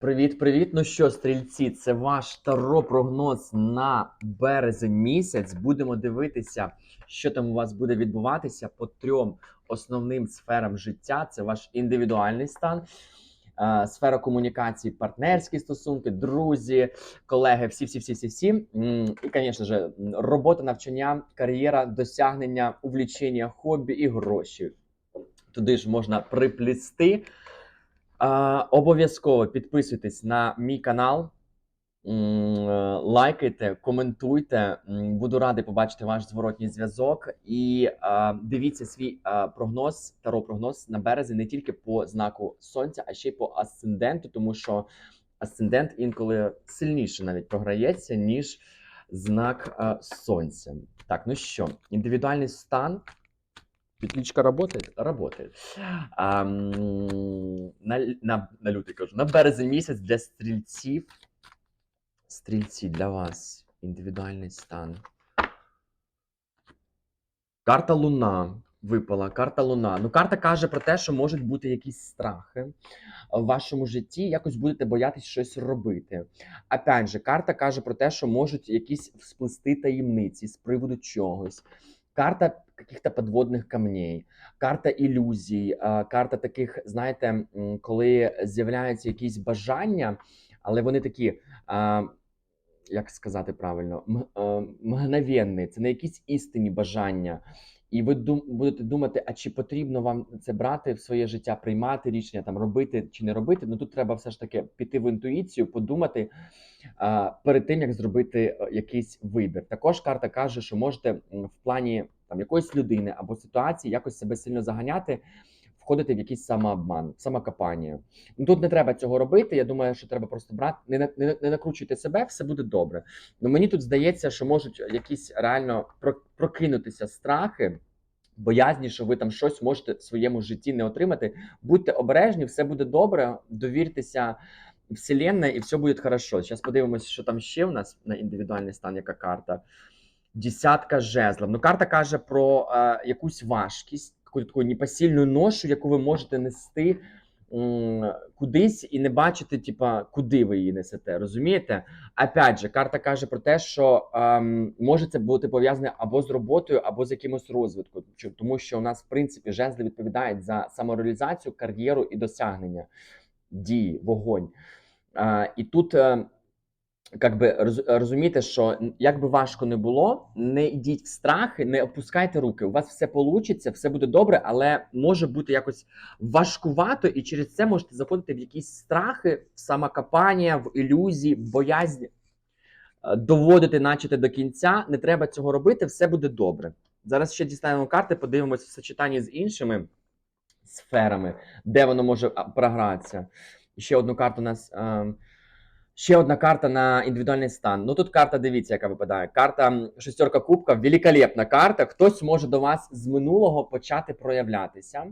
Привіт, привіт! Ну що, стрільці, це ваш таро прогноз на березень місяць. Будемо дивитися, що там у вас буде відбуватися по трьом основним сферам життя. Це ваш індивідуальний стан, е, сфера комунікації, партнерські стосунки, друзі, колеги, всі, всі, всі, всі, всі. І, звісно ж, робота, навчання, кар'єра, досягнення, увлічення, хобі і гроші. Туди ж можна приплісти. Обов'язково підписуйтесь на мій канал, е, лайкайте, коментуйте. Буду радий побачити ваш зворотній зв'язок. І дивіться свій прогноз, таро прогноз на березі не тільки по знаку сонця, а ще й по асценденту, тому що асцендент інколи сильніше навіть програється, ніж знак сонця. Так, ну що, індивідуальний стан. Петличка работает? Работает. А, на, на, на лютий кажу, на березень місяць для стрільців. Стрільці для вас. Індивідуальний стан. Карта Луна випала. Карта Луна. Ну, карта каже про те, що можуть бути якісь страхи в вашому житті, якось будете боятись щось робити. Опять же, карта каже про те, що можуть якісь всплести таємниці з приводу чогось. Карта каких-то подводних камней, карта ілюзій, карта таких, знаєте, коли з'являються якісь бажання, але вони такі. Як сказати правильно, мгновенні, це не якісь істинні бажання. І ви дум, будете думати, а чи потрібно вам це брати в своє життя, приймати рішення, там робити чи не робити. Ну тут треба все ж таки піти в інтуїцію, подумати а, перед тим, як зробити е, якийсь вибір. Також карта каже, що можете в плані там якоїсь людини або ситуації якось себе сильно заганяти, входити в якийсь самообман, в самокопання. Ну тут не треба цього робити. Я думаю, що треба просто брати, не, не, не накручуйте себе, все буде добре. Ну мені тут здається, що можуть якісь реально прокинутися страхи. Боязні, що ви там щось можете в своєму житті не отримати. Будьте обережні, все буде добре. Довіртеся Вселенной, і все буде хорошо. Зараз подивимося, що там ще у нас на індивідуальний стан, яка карта. Десятка жезлів. Ну, карта каже про е, якусь важкість, таку, таку непосильну ношу, яку ви можете нести кудись і не бачити, типа, куди ви її несете. Розумієте? Опять же, карта каже про те, що ем, може це бути пов'язане або з роботою, або з якимось розвитком. Тому що у нас, в принципі, жезли відповідають за самореалізацію, кар'єру і досягнення дії, вогонь. А, і тут. е, Как би роз- розумієте, що як би важко не було, не йдіть в страхи, не опускайте руки. У вас все получиться, все буде добре, але може бути якось важкувато, і через це можете заходити в якісь страхи, в самокопання, в ілюзії, в боязнь е, доводити, начати до кінця. Не треба цього робити, все буде добре. Зараз ще дістанемо карти, подивимося в сочетанні з іншими сферами, де воно може програтися. Ще одну карту у нас. Ще одна карта на індивідуальний стан. Ну тут карта, дивіться, яка випадає. Карта шестерка кубка, великолепна карта. Хтось може до вас з минулого почати проявлятися,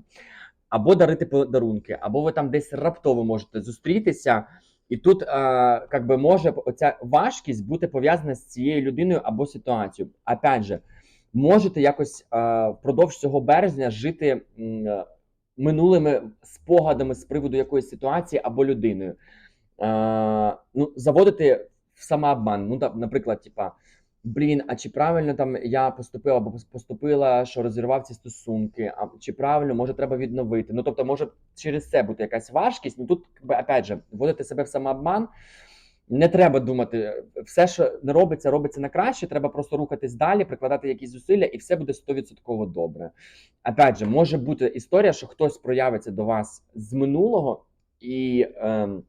або дарити подарунки, або ви там десь раптово можете зустрітися. І тут е, как би, може оця важкість бути пов'язана з цією людиною або ситуацією. Опять же, можете якось е, впродовж цього березня жити м, е, минулими спогадами з приводу якоїсь ситуації або людиною. Е, ну, заводити в самообман. Ну, там, наприклад, типа, блін, а чи правильно там я поступила або поступила, що розірвав ці стосунки, а чи правильно, може, треба відновити. Ну, тобто, може через це бути якась важкість. Ну тут, опять же, вводити себе в самообман. Не треба думати, все, що не робиться, робиться на краще. Треба просто рухатись далі, прикладати якісь зусилля, і все буде 100% добре. Опять же, може бути історія, що хтось проявиться до вас з минулого, і ем,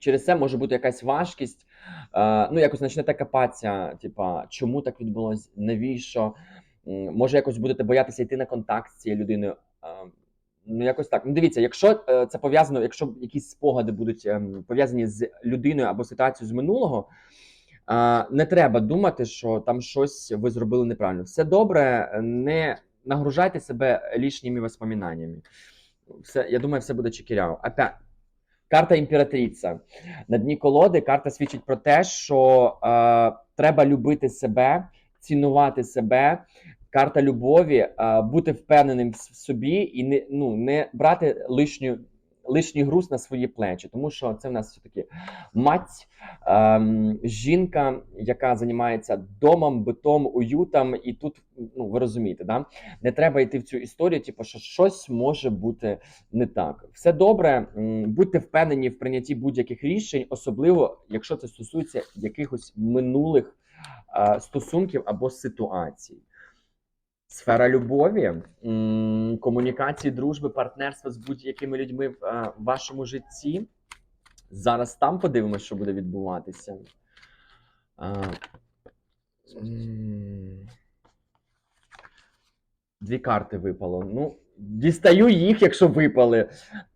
через це може бути якась важкість. Е, ну, якось почнете копатися, типа, чому так відбулось, навіщо? Може, якось будете боятися йти на контакт з цією людиною. Е, Ну, якось так. Ну, дивіться, якщо е, це пов'язано, якщо якісь спогади будуть ем, пов'язані з людиною або ситуацією з минулого, не треба думати, що там щось ви зробили неправильно. Все добре, не нагружайте себе лишніми воспоминаннями. Все, я думаю, все буде чекіряво. Карта імператриця. На дні колоди карта свідчить про те, що е, треба любити себе, цінувати себе. Карта любові, е, бути впевненим в собі і не, ну, не брати лишню лишній груз на свої плечі, тому що це в нас все-таки мать, ем, жінка, яка займається домом, битом, уютом, і тут, ну ви розумієте, да? не треба йти в цю історію, типу, що щось може бути не так. Все добре, будьте впевнені в прийнятті будь-яких рішень, особливо якщо це стосується якихось минулих е, стосунків або ситуацій. Сфера любові, комунікації, дружби, партнерства з будь-якими людьми в е, вашому житті. Зараз там подивимося, що буде відбуватися. Дві карти випало. Ну, дістаю їх, якщо випали.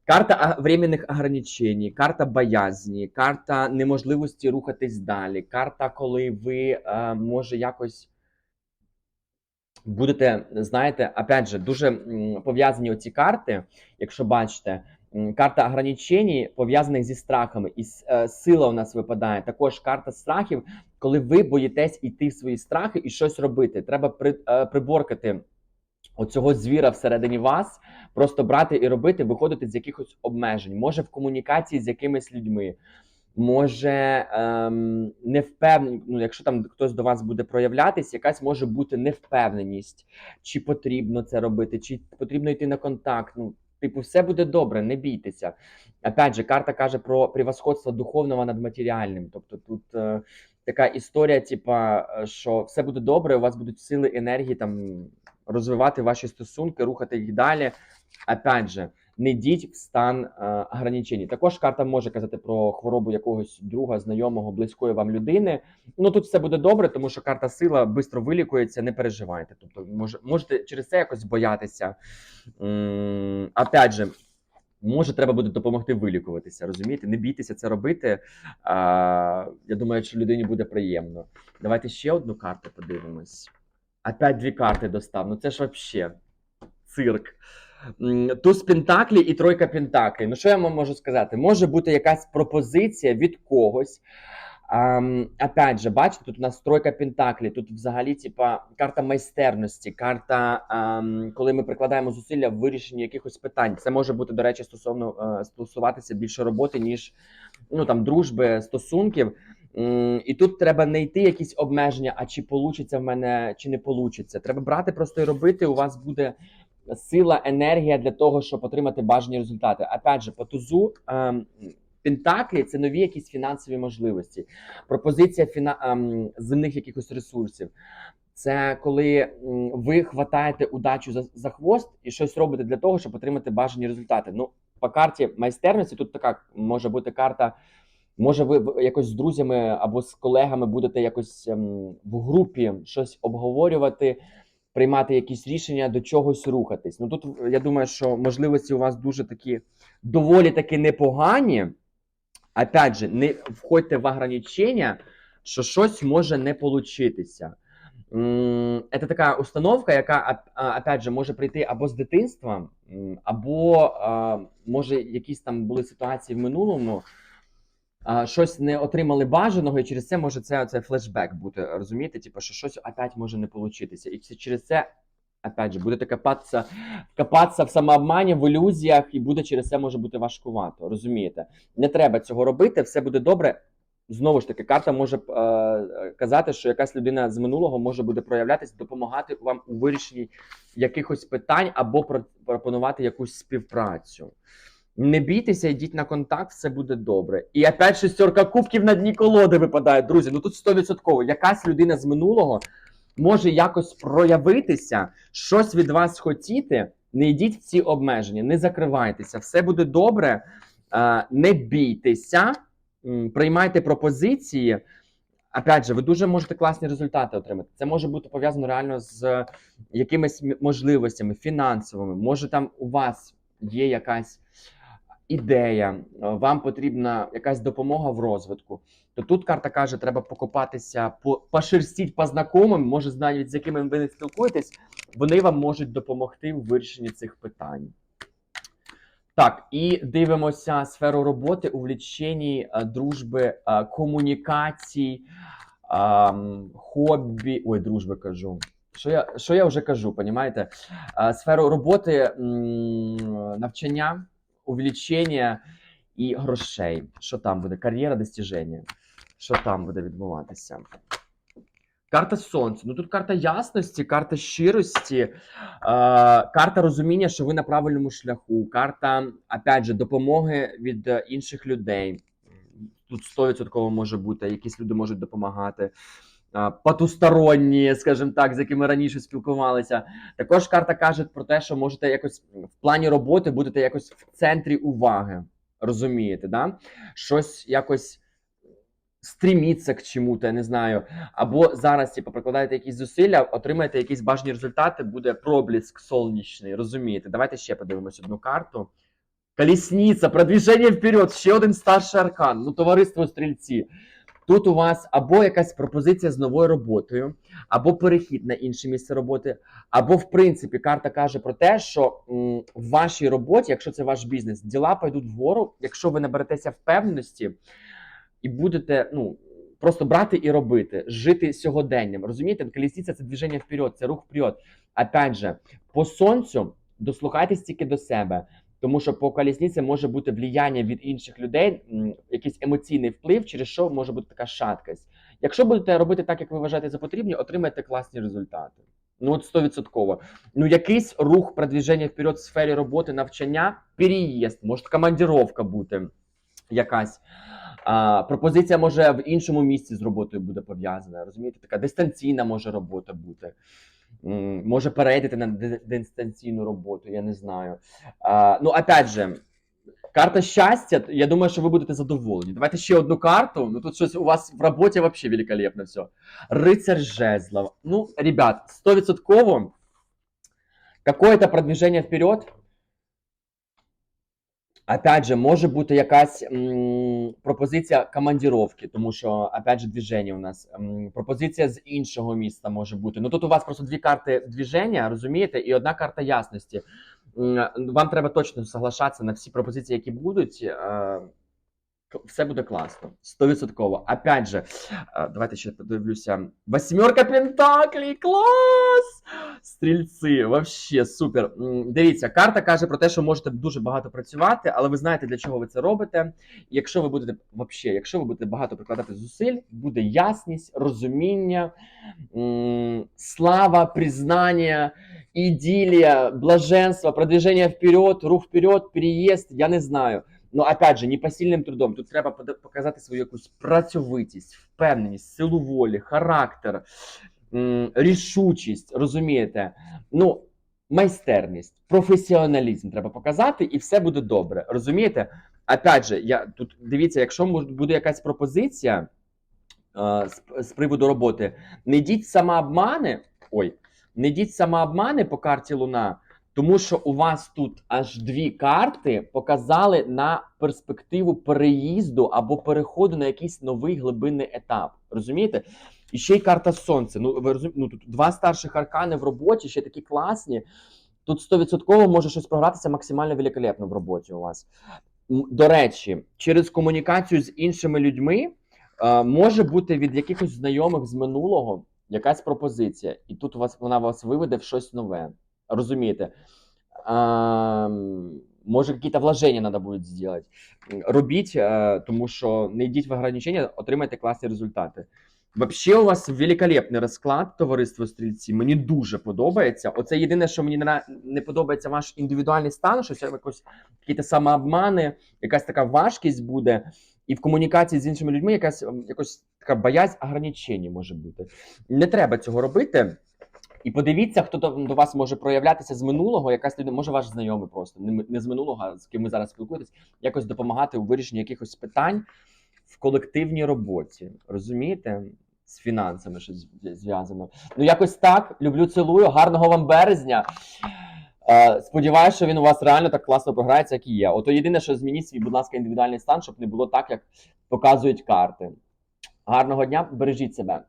Карта временних ограничень, карта боязні, карта неможливості рухатись далі, карта, коли ви е, може якось будете, знаєте, опять же, дуже пов'язані оці карти, якщо бачите. Карта ограничень пов'язаних зі страхами, і е, сила у нас випадає. Також карта страхів, коли ви боїтесь йти в свої страхи і щось робити. Треба при, е, приборкати оцього звіра всередині вас, просто брати і робити, виходити з якихось обмежень. Може в комунікації з якимись людьми, може ем, невпевненість, ну, якщо там хтось до вас буде проявлятись, якась може бути невпевненість, чи потрібно це робити, чи потрібно йти на контакт. Ну, типу, все буде добре, не бійтеся. Опять же, карта каже про превосходство духовного над матеріальним. Тобто тут е, така історія, типа, е, що все буде добре, у вас будуть сили, енергії там розвивати ваші стосунки, рухати їх далі. Опять же, не йдіть в стан е, ограничень. Також карта може казати про хворобу якогось друга, знайомого, близької вам людини. Ну тут все буде добре, тому що карта сила швидко вилікується, не переживайте. Тобто, може, можете через це якось боятися. М, Опять же. Може, треба буде допомогти вилікуватися, розумієте? Не бійтеся це робити. А, я думаю, що людині буде приємно. Давайте ще одну карту подивимось. Опять дві карти достав. Ну це ж вообще цирк. Туз Пентаклі і тройка Пентаклі. Ну, що я вам можу сказати? Може бути якась пропозиція від когось. Um, опять же, бачите, тут у нас тройка Пентаклі, тут взагалі, типа, карта майстерності, карта, ем, коли ми прикладаємо зусилля в вирішенні якихось питань. Це може бути, до речі, стосовно е, стосуватися більше роботи, ніж ну, там, дружби, стосунків. М, І тут треба не йти якісь обмеження, а чи получиться в мене, чи не получиться. Треба брати просто і робити. У вас буде сила, енергія для того, щоб отримати бажані результати. Опять же, по тузу ем, Пентаклі це нові якісь фінансові можливості, пропозиція фіна... ем, земних якихось ресурсів. Це коли ви хватаєте удачу за, за хвост і щось робите для того, щоб отримати бажані результати. Ну, по карті майстерності тут така може бути карта. Може, ви якось з друзями або з колегами будете якось ем, в групі щось обговорювати, приймати якісь рішення, до чогось рухатись. Ну тут я думаю, що можливості у вас дуже такі доволі таки непогані. Опять же, не входьте в ограничення, що щось може не получитися. Це така установка, яка опять же може прийти або з дитинства, або може якісь там були ситуації в минулому. А, Щось не отримали бажаного, і через це може це, це флешбек бути. Розумієте? Типу, що щось опять може не получитися. І через це, опять же, будете копатися, копатися в самообмані, в ілюзіях, і буде через це може бути важкувато. Розумієте? Не треба цього робити, все буде добре. Знову ж таки, карта може е, казати, що якась людина з минулого може буде проявлятися, допомагати вам у вирішенні якихось питань або про- пропонувати якусь співпрацю. Не бійтеся, йдіть на контакт, все буде добре. І опять шестерка кубків на дні колоди випадає, друзі. Ну тут 100%. Якась людина з минулого може якось проявитися, щось від вас хотіти. Не йдіть в ці обмеження, не закривайтеся, все буде добре. Не бійтеся, приймайте пропозиції. Опять же, ви дуже можете класні результати отримати. Це може бути пов'язано реально з якимись можливостями фінансовими. Може, там у вас є якась ідея, е, вам потрібна якась допомога в розвитку. То тут карта каже, треба покопатися, по, пошерстіть по знайомим, може, навіть з якими ви не спілкуєтесь, вони вам можуть допомогти в вирішенні цих питань. Так, і дивимося сферу роботи у вліченні е, дружби, е, комунікацій, хобі. Ой, дружби кажу. Що я, що я вже кажу, понімаєте? Сферу роботи, навчання, увеличення і грошей. Що там буде? Кар'єра, достіження. Що там буде відбуватися? Карта сонця. Ну тут карта ясності, карта щирості, е, карта розуміння, що ви на правильному шляху, карта, опять же, допомоги від інших людей. Тут 100% може бути, якісь люди можуть допомагати. Потусторонні, скажімо так, з якими раніше спілкувалися. Також карта каже про те, що можете якось в плані роботи будете якось в центрі уваги. Розумієте, да? Щось якось стріміться к чому-то, я не знаю. Або зараз, типу, прикладаєте якісь зусилля, отримаєте якісь бажані результати, буде проблиск сонячний. Розумієте? Давайте ще подивимось одну карту. Колісниця, продвіження вперед, ще один старший аркан. Ну, товариство стрільці. Тут у вас або якась пропозиція з новою роботою, або перехід на інше місце роботи, або, в принципі, карта каже про те, що в вашій роботі, якщо це ваш бізнес, діла пойдуть вгору, якщо ви наберетеся впевненості і будете ну, просто брати і робити, жити сьогоденням. Розумієте, колісниця це движення вперед, це рух вперед. Опять же, по сонцю дослухайтесь тільки до себе. Тому що по колісниці може бути влияння від інших людей, якийсь емоційний вплив, через що може бути така шаткость. Якщо будете робити так, як ви вважаєте за потрібне, отримаєте класні результати. Ну от 100%. Ну, якийсь рух продвіження вперед в сфері роботи, навчання, переїзд, може командіровка бути якась. А, пропозиція може в іншому місці з роботою буде пов'язана. Розумієте, така дистанційна може робота бути. Може перейдете на дистанційну роботу, я не знаю. А, ну, опять же, карта щастя, я думаю, що ви будете задоволені. Давайте ще одну карту. Ну тут щось у вас в роботі взагалі великолепно все. Рицар жезлов. Ну, ребят, 100% какое-то продвижение вперед. Опять же, може бути якась м, пропозиція командіровки, тому що, опять же, движення у нас. М, пропозиція з іншого міста може бути. Ну тут у вас просто дві карти движення, розумієте, і одна карта ясності. М, Вам треба точно соглашатися на всі пропозиції, які будуть. е, к- Все буде класно. 100%. Опять же, е, давайте ще подивлюся. Восьмерка Пентаклей, клас! Стрільці, вообще супер. Дивіться, карта каже про те, що можете дуже багато працювати, але ви знаєте, для чого ви це робите. Якщо ви будете вообще, якщо ви будете багато прикладати зусиль, буде ясність, розуміння, слава, признання, іділія, блаженство, продвиження вперед, рух вперед, переїзд, я не знаю. Ну, опять же, непосильним трудом. Тут треба показати свою якусь працьовитість, впевненість, силу волі, характер, рішучість, розумієте? Ну, майстерність, професіоналізм треба показати, і все буде добре. Розумієте? Опять же, я тут дивіться, якщо буде якась пропозиція е, з, з приводу роботи, не йдіть самообмани. Ой, не йдіть самообмани по карті Луна, тому що у вас тут аж дві карти показали на перспективу переїзду або переходу на якийсь новий глибинний етап. Розумієте? І ще й карта сонця. Ну, ви розумієте, ну тут два старших аркани в роботі, ще такі класні. Тут 100% може щось програтися максимально великолепно в роботі у вас. До речі, через комунікацію з іншими людьми е, може бути від якихось знайомих з минулого якась пропозиція, і тут вас вона вас виведе в щось нове. Розумієте? Ем, може, якісь вложення треба буде зробити. Робіть, е, тому що не йдіть в ограничення, отримайте класні результати. Вообще, у вас великолепний розклад, товариство стрільці. Мені дуже подобається. Оце єдине, що мені не, подобається ваш індивідуальний стан, що це якісь самообмани, якась така важкість буде. І в комунікації з іншими людьми якась якось така боязнь ограничень може бути. Не треба цього робити. І подивіться, хто до, вас може проявлятися з минулого, якась людина, може ваш знайомий просто, не, не з минулого, а з ким ви зараз спілкуєтесь, якось допомагати у вирішенні якихось питань в колективній роботі. Розумієте? З фінансами щось зв'язано. Ну, якось так. Люблю, цілую. Гарного вам березня. Е, сподіваюся, що він у вас реально так класно програється, як і є. Ото єдине, що змініть свій, будь ласка, індивідуальний стан, щоб не було так, як показують карти. Гарного дня, бережіть себе.